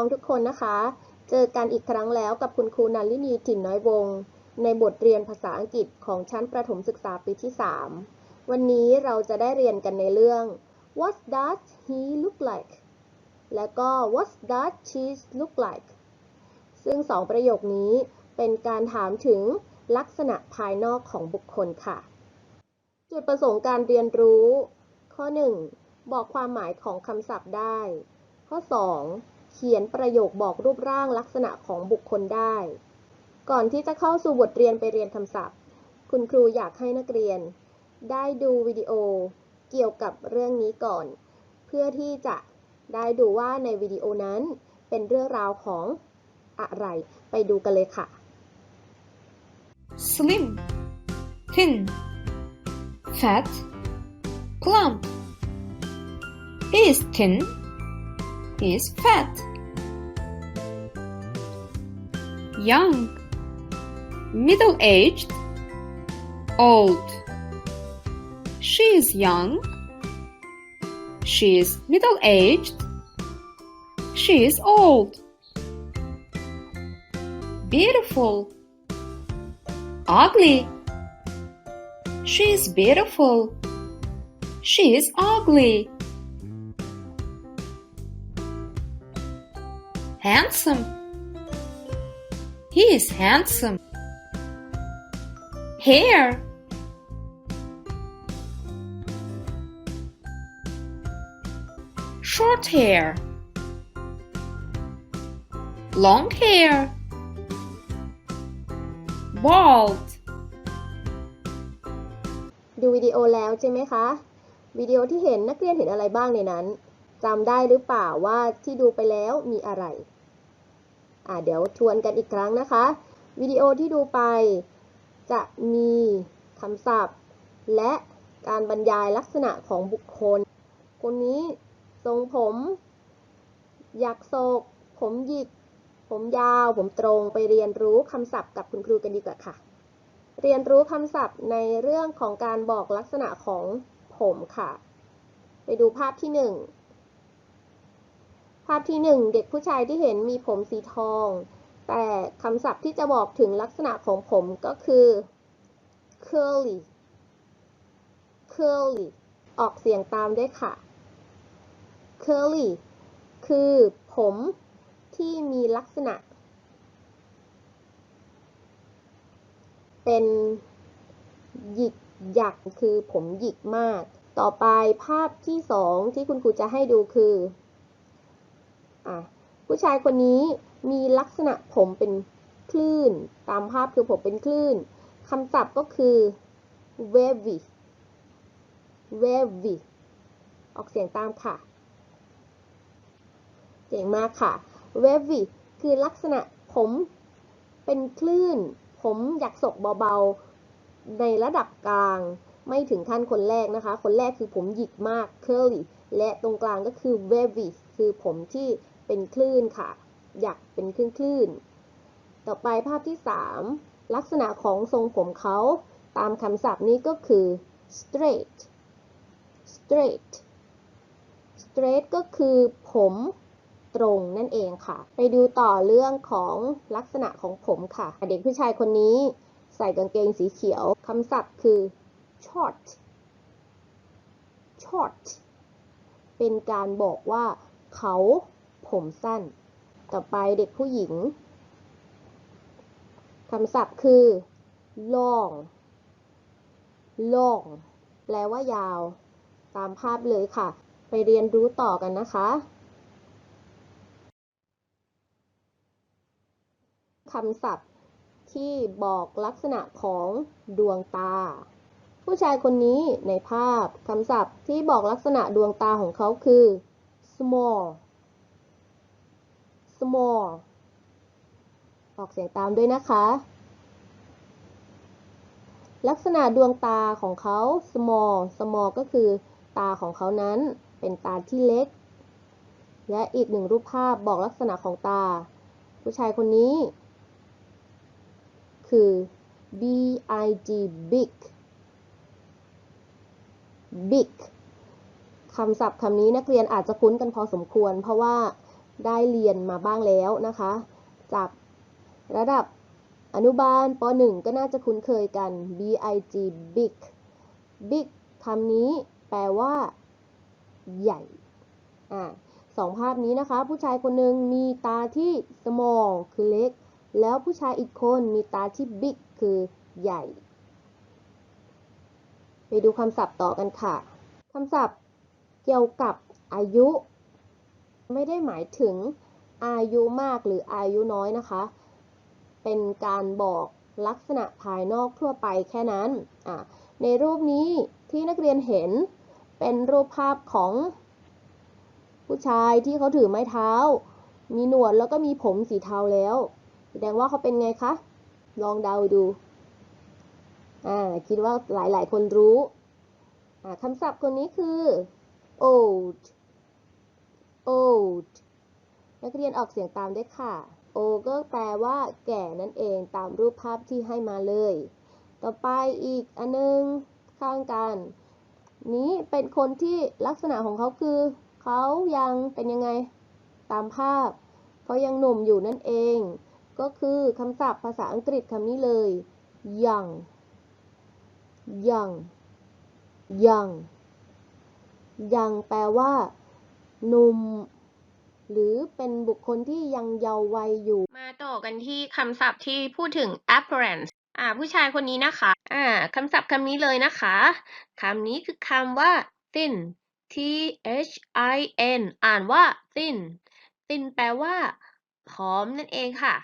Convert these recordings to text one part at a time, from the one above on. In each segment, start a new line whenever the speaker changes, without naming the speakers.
องทุกคนนะคะ เจอกันอีกครั้งแล้วกับคุณครูนันลินีถิ่นน้อยวง ในบทเรียนภาษาอังกฤษของชั้นประถมศึกษาปีที่ 3 วันนี้เราจะได้เรียนกันในเรื่อง What does he look like และก็ What does she look like ซึ่งสองประโยคนี้เป็นการถามถึงลักษณะภายนอกของบุคคลค่ะ จุดประสงค์การเรียนรู้ ข้อ 1 บอกความหมายของคำศัพท์ได้ ข้อ 2 เขียนประโยคบอกรูปร่างลักษณะของบุคคลได้ ก่อนที่จะเข้าสู่บทเรียนไปเรียนคำศัพท์ คุณครูอยากให้นักเรียน ได้ดูวิดีโอเกี่ยวกับเรื่องนี้ก่อน เพื่อที่จะได้ดูว่าในวิดีโอนั้นเป็นเรื่องราวของอะไร ไปดูกันเลยค่ะ
slim, thin, fat, plump. Is thin. Is fat. Young, middle aged, old. She is young. She is middle aged. She is old. Beautiful ugly. She is beautiful. She is ugly. Handsome. He is handsome. Hair. Short hair. Long hair. Bald.
ดูวิดีโอแล้วใช่ไหมคะ วิดีโอที่เห็นนักเรียนเห็นอะไรบ้างในนั้นจำได้หรือเปล่าว่าที่ดูไปแล้วมีอะไร อ่าเดี๋ยวทวนกันอีกครั้งนะคะ วิดีโอที่ดูไปจะมีคำศัพท์ และการบรรยายลักษณะของบุคคล คนนี้ทรงผมหยักโศก ผมหยิก ผมยาว ผมตรงไปเรียนรู้คำศัพท์กับคุณครูกันดีกว่าค่ะ เรียนรู้คำศัพท์ในเรื่องของการบอกลักษณะของผมค่ะ ไปดูภาพที่หนึ่งาพที่หนึ่งเด็กผู้ชายที่เห็นมีผมสีทอง แต่คำศัพท์ที่จะบอกถึงลักษณะของผมก็คือ curly curly ออกเสียงตามด้วยค่ะ curly คือผมที่มีลักษณะ เป็นหยิกหยักคือผมหยิกมาก ต่อไปภาพที่สองที่คุณครูจะให้ดูคือ อะผู้ชายคนนี้มีลักษณะผมเป็นคลื่น ตามภาพคือผมเป็นคลื่นคำศัพท์ก็คือ wavy wavy ออกเสียงตามค่ะ เจ๋งมากค่ะ wavy คือลักษณะผมเป็นคลื่น ผมอยากศกเบาๆ ในระดับกลาง ไม่ถึงขั้นคนแรกนะคะ คนแรกคือผมหยิกมาก curly และตรงกลางก็คือ wavy คือผมที่ เป็นคลื่นค่ะอยากเป็นคลื่นคลื่น ต่อไปภาพที่ 3 ลักษณะของทรงผมเขาตามคำศัพท์นี้ก็คือ straight straight straight ก็คือผมตรงนั่นเองค่ะ ไปดูต่อเรื่องของลักษณะของผมค่ะ เด็กผู้ชายคนนี้ใส่กางเกงสีเขียวคำศัพท์คือ short short เป็นการบอกว่าเขา ผมสั้น ต่อไปเด็กผู้หญิงคำศัพท์คือ long long แปลว่ายาว ตามภาพเลยค่ะ ไปเรียนรู้ต่อกันนะคะคำศัพท์ที่บอกลักษณะของดวงตา ผู้ชายคนนี้ในภาพคำศัพท์ที่บอกลักษณะดวงตาของเขาคือ small small ออกเสียงตามด้วยนะคะ ลักษณะดวงตาของเขา small small ก็คือตาของเขานั้นเป็นตาที่เล็ก และอีกหนึ่งรูปภาพบอกลักษณะของตา ผู้ชายคนนี้ คือ B I G big big คำศัพท์คำนี้นักเรียนอาจจะคุ้นกันพอสมควร เพราะว่า ได้เรียนมาบ้างแล้วนะคะ จากระดับอนุบาลป .1 ก็น่าจะคุ้นเคยกัน B I G big big คำนี้แปลว่า ใหญ่อ่าสองภาพนี้นะคะ ผู้ชายคนหนึ่งมีตาที่ small คือเล็ก แล้วผู้ชายอีกคนมีตาที่ big คือใหญ่ ไปดูคำศัพท์ต่อกันค่ะ คำศัพท์เกี่ยวกับอายุ ไม่ได้หมายถึงอายุมากหรืออายุน้อยนะคะ เป็นการบอกลักษณะภายนอกทั่วไปแค่นั้น ในรูปนี้ที่นักเรียนเห็นเป็นรูปภาพของผู้ชายที่เขาถือไม้เท้า มีหนวดแล้วก็มีผมสีเทาแล้ว แสดงว่าเขาเป็นไงคะ ลองเดาดู อ่า คิดว่าหลายๆ คนรู้ อ่าคำศัพท์คนนี้คือ old old นักเรียนออกเสียงตามด้วยค่ะ o ก็แปลว่า แก่นั่นเองตามรูปภาพที่ให้มาเลย ต่อไปอีกอันนึง ข้างกัน นี้เป็นคนที่ลักษณะของเขาคือ เขายังเป็นยังไง ตามภาพ เขายังหนุ่มอยู่นั่นเอง ก็คือคำศัพท์ภาษาอังกฤษคำนี้เลย young young young young แปลว่า หนุ่ม หรือเป็นบุคคลที่ยังเยาว์วัยอยู่
มาต่อกันที่คำศัพท์ที่พูดถึง appearance อ่า ผู้ชายคนนี้นะคะ อ่าคำศัพท์คำนี้เลยนะคะ คำนี้คือคำว่า thin t h i n อ่านว่า thin thin แปลว่าผอมนั่นเองค่ะ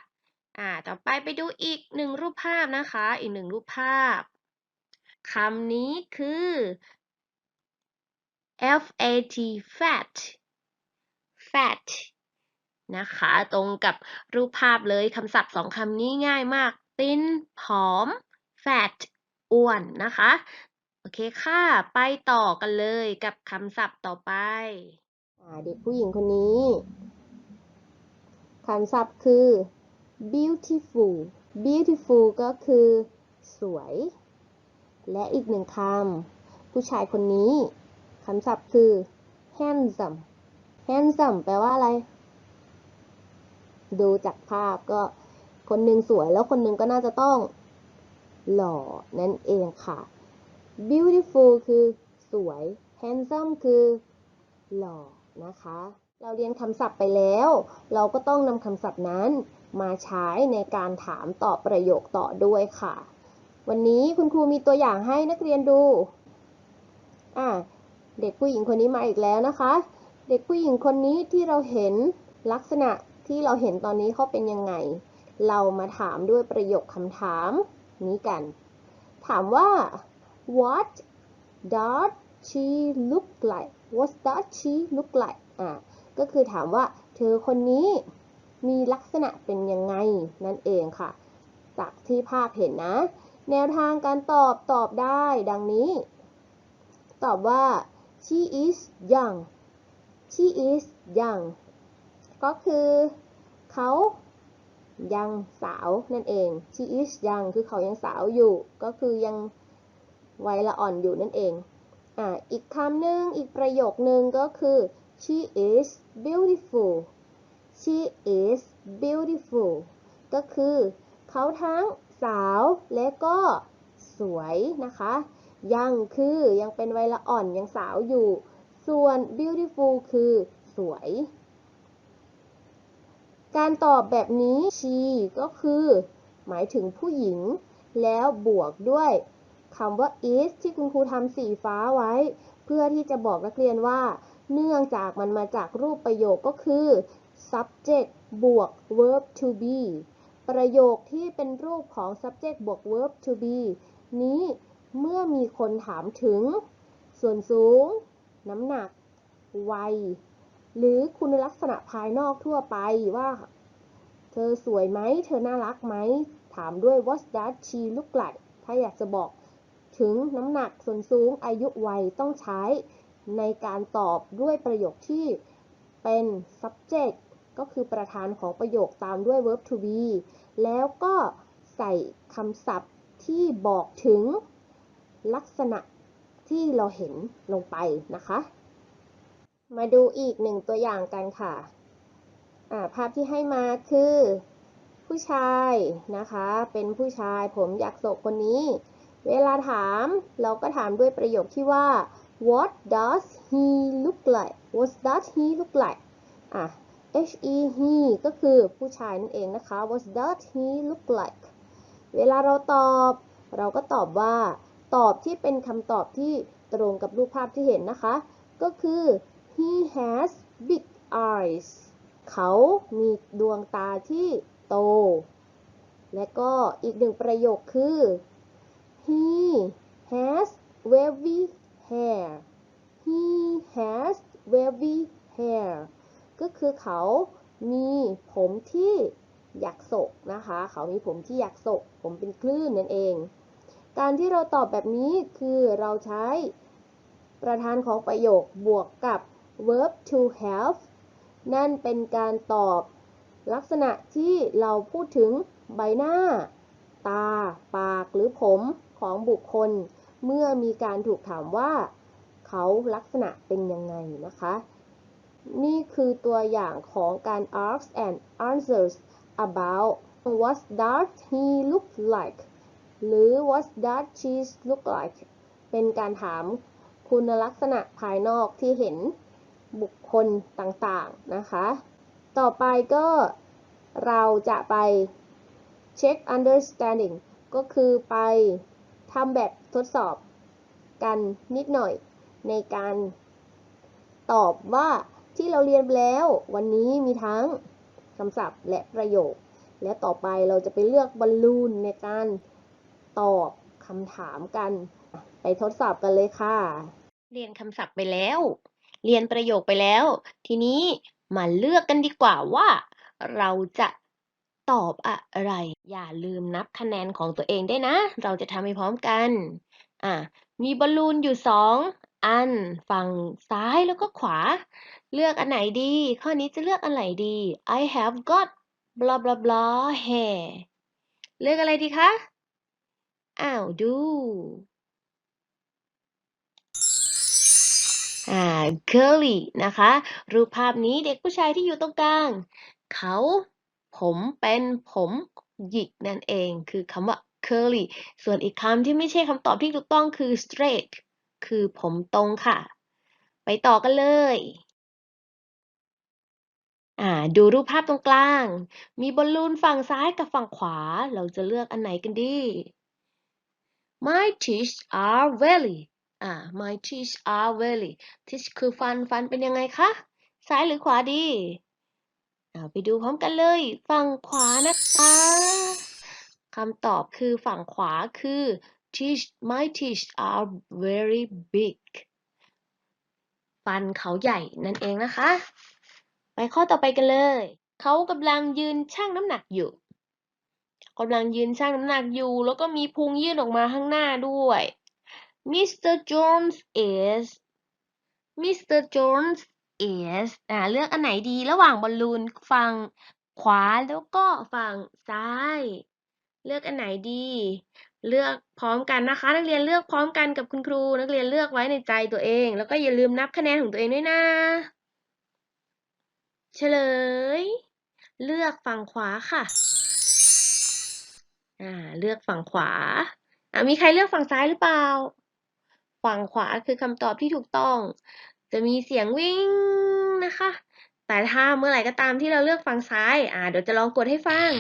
อ่า ต่อไปไปดูอีกหนึ่งรูปภาพนะคะ อีกหนึ่งรูปภาพ คำนี้คือ f a t fat fat นะคะ ตรงกับรูปภาพเลยคำศัพท์สองคำนี้ง่ายมาก thin ผอม fat อ้วนนะคะ โอเคค่ะ ไปต่อกันเลยกับคำศัพท์ต่อไป
อเด็กผู้หญิงคนนี้คำศัพท์คือ beautiful beautiful ก็คือ สวย และอีกหนึ่งคำผู้ชายคนนี้คำศัพท์คือ handsome handsome แปลว่าอะไร ดูจากภาพก็คนหนึ่งสวยแล้วคนหนึ่งก็น่าจะต้องหล่อนั่นเองค่ะ beautiful คือสวย handsome คือหล่อนะคะ เราเรียนคำศัพท์ไปแล้ว เราก็ต้องนำคำศัพท์นั้นมาใช้ในการถามตอบประโยคต่อด้วยค่ะ วันนี้คุณครูมีตัวอย่างให้นักเรียนดู อ่า เด็กผู้หญิงคนนี้มาอีกแล้วนะคะ เด็กผู้หญิงคนนี้ที่เราเห็นลักษณะที่เราเห็นตอนนี้เขาเป็นยังไง เรามาถามด้วยประโยคคำถามนี้กัน ถามว่า what does she look like what does she look like อ่าก็คือถามว่าเธอคนนี้มีลักษณะเป็นยังไงนั่นเองค่ะ จากที่ภาพเห็นนะ แนวทางการตอบตอบได้ดังนี้ ตอบว่า she is young he is young ก็คือเขายังสาวนั่นเอง she is young คือเขายังสาวอยู่ ก็คือยังวัยละอ่อนอยู่นั่นเองอ่าอีกคำหนึ่งอีกประโยคนึงก็คือ she is beautiful she is beautiful ก็คือเขาทั้งสาวและก็สวยนะคะ ยังคือยังเป็นวัยละอ่อนยังสาวอยู่ ส่วน beautiful คือสวย การตอบแบบนี้ she ก็คือ หมายถึงผู้หญิง แล้วบวกด้วยคำว่า is ที่คุณครูทำสีฟ้าไว้ เพื่อที่จะบอกนักเรียนว่า เนื่องจากมันมาจากรูปประโยคก็คือ subject บวก verb to be ประโยคที่เป็นรูปของ subject บวก verb to be นี้เมื่อมีคนถามถึง ส่วนสูง น้ำหนัก วัย หรือคุณลักษณะภายนอกทั่วไปว่า เธอสวยไหม เธอน่ารักไหม ถามด้วย what does she look like ถ้าอยากจะบอกถึงน้ำหนักส่วนสูงอายุวัยต้องใช้ในการตอบด้วยประโยคที่เป็น subject ก็คือประธานของประโยคตามด้วย verb to be แล้วก็ใส่คำศัพท์ที่บอกถึงลักษณะ ที่เราเห็นลงไปนะคะ มาดูอีกหนึ่งตัวอย่างกันค่ะ
อ่าภาพที่ให้มาคือ ผู้ชายนะคะ เป็นผู้ชายผมอยากโศกคนนี้ เวลาถามเราก็ถามด้วยประโยคที่ว่า what does he look like what does he look like อะ he he ก็คือผู้ชายนั่นเองนะคะ what does he look like เวลาเราตอบ เราก็ตอบว่า ตอบที่เป็นคำตอบที่ตรงกับรูปภาพที่เห็นนะคะ ก็คือ he has big eyes เขามีดวงตาที่โต และก็อีกหนึ่งประโยคคือ he has wavy hair he has wavy hair ก็คือเขามีผมที่หยักโศกนะคะ เขามีผมที่หยักโศก ผมเป็นคลื่นนั่นเอง การที่เราตอบแบบนี้คือเราใช้ ประธานของประโยคบวกกับ verb to have นั่นเป็นการตอบลักษณะที่เราพูดถึงใบหน้า ตา ปากหรือผมของบุคคล เมื่อมีการถูกถามว่า เขาลักษณะเป็นยังไงนะคะ นี่คือตัวอย่างของการ ask and answers about what does he look like หรือ what does she look like เป็นการถามคุณลักษณะภายนอกที่เห็นบุคคลต่างๆนะคะ ต่อไปก็เราจะไป check understanding ก็คือไปทำแบบทดสอบกันนิดหน่อยในการตอบว่าที่เราเรียนแล้ว วันนี้มีทั้งคำศัพท์และประโยค และต่อไปเราจะไปเลือกบอลลูนในการ ตอบคำถามกัน ไปทดสอบกันเลยค่ะ
เรียนคำศัพท์ไปแล้ว เรียนประโยคไปแล้ว ทีนี้มาเลือกกันดีกว่าว่า เราจะตอบอะไร อย่าลืมนับคะแนนของตัวเองได้นะ เราจะทำให้พร้อมกัน อะ มีบอลลูนอยู่สองอันฝั่งซ้ายแล้วก็ขวา เลือกอันไหนดี ข้อนี้จะเลือกอันไหนดี I have got blah blah blah hair เลือกอะไรดีคะ อ้าวดู อ่า curly นะคะ รูปภาพนี้เด็กผู้ชายที่อยู่ตรงกลาง เขาผมเป็นผมหยิกนั่นเอง คือคำว่า curly ส่วนอีกคำที่ไม่ใช่คำตอบที่ถูกต้องคือ straight คือผมตรงค่ะ ไปต่อกันเลยอ่าดูรูปภาพตรงกลาง มีบอลลูนฝั่งซ้ายกับฝั่งขวา เราจะเลือกอันไหนกันดี My teeth are very อ่า my teeth are very teeth คือฟัน ฟันเป็นยังไงคะ ซ้ายหรือขวาดีเอาไปดูพร้อมกันเลย ฝั่งขวานะคะคำตอบคือฝั่งขวาคือ teeth my teeth are very big ฟันเขาใหญ่นั่นเองนะคะ ไปข้อต่อไปกันเลย เขากำลังยืนชั่งน้ำหนักอยู่ กำลังยืนชั่งน้ำหนักอยู่ แล้วก็มีพุงยื่นออกมาข้างหน้าด้วย Mr. Jones is Mr. Jones is อ่าเลือกอันไหนดีระหว่างบอลลูนฝั่งขวาแล้วก็ฝั่งซ้าย เลือกอันไหนดี เลือกพร้อมกันนะคะ นักเรียนเลือกพร้อมกันกับคุณครู นักเรียนเลือกไว้ในใจตัวเอง แล้วก็อย่าลืมนับคะแนนของตัวเองด้วยนะ เฉลย เลือกฝั่งขวาค่ะ อ่าเลือกฝั่งขวาอ่ามีใครเลือกฝั่งซ้ายหรือเปล่า ฝั่งขวาคือคำตอบที่ถูกต้อง จะมีเสียงวิ่งนะคะ แต่ถ้าเมื่อไหร่ก็ตามที่เราเลือกฝั่งซ้ายอ่าเดี๋ยวจะลองกดให้ฟัง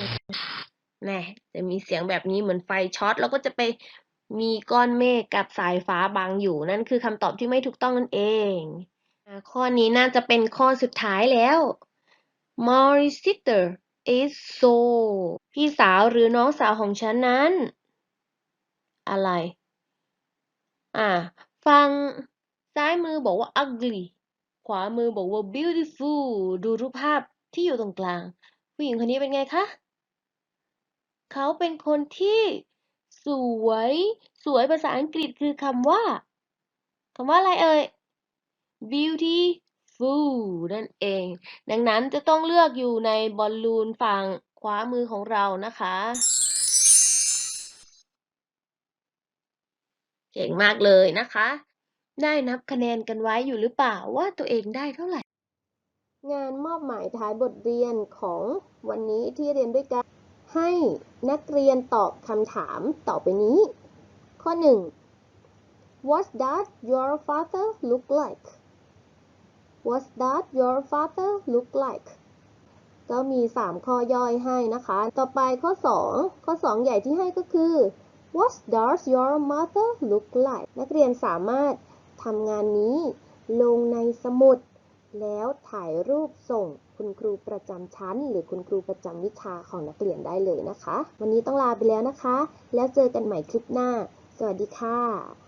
แน่จะมีเสียงแบบนี้เหมือนไฟช็อตแล้วก็จะไปมีก้อนเมฆกับสายฟ้าบังอยู่นั่นคือคำตอบที่ไม่ถูกต้องนั่นเองอ่าข้อนี้น่าจะเป็นข้อสุดท้ายแล้ว My sister is so พี่สาวหรือน้องสาวของฉันนั้น อะไร อ่า ฟังซ้ายมือบอกว่า ugly ขวามือบอกว่า beautiful ดูรูปภาพที่อยู่ตรงกลาง ผู้หญิงคนนี้เป็นไงคะ เขาเป็นคนที่ สวย สวยภาษาอังกฤษคือคำว่าคำว่าอะไรเอ่ย beauty beautiful นั่นเอง ดังนั้นจะต้องเลือกอยู่ในบอลลูนฝั่งขวามือของเรานะคะ เก่งมากเลยนะคะ ได้นับคะแนนกันไว้อยู่หรือเปล่าว่าตัวเองได้เท่าไหร่ งานมอบหมายท้ายบทเรียนของวันนี้ที่เรียนด้วยกัน ให้นักเรียนตอบคำถามต่อไปนี้ ข้อ 1 What does your father look like What does your father look like ก็มี 3 ข้อย่อยให้นะคะ ต่อไปข้อ 2 ข้อ 2 ใหญ่ที่ให้ก็คือ What does your mother look like นักเรียนสามารถทำงานนี้ลงในสมุด แล้วถ่ายรูปส่งคุณครูประจำชั้น หรือคุณครูประจำวิชาของนักเรียนได้เลยนะคะ วันนี้ต้องลาไปแล้วนะคะ แล้วเจอกันใหม่คลิปหน้า สวัสดีค่ะ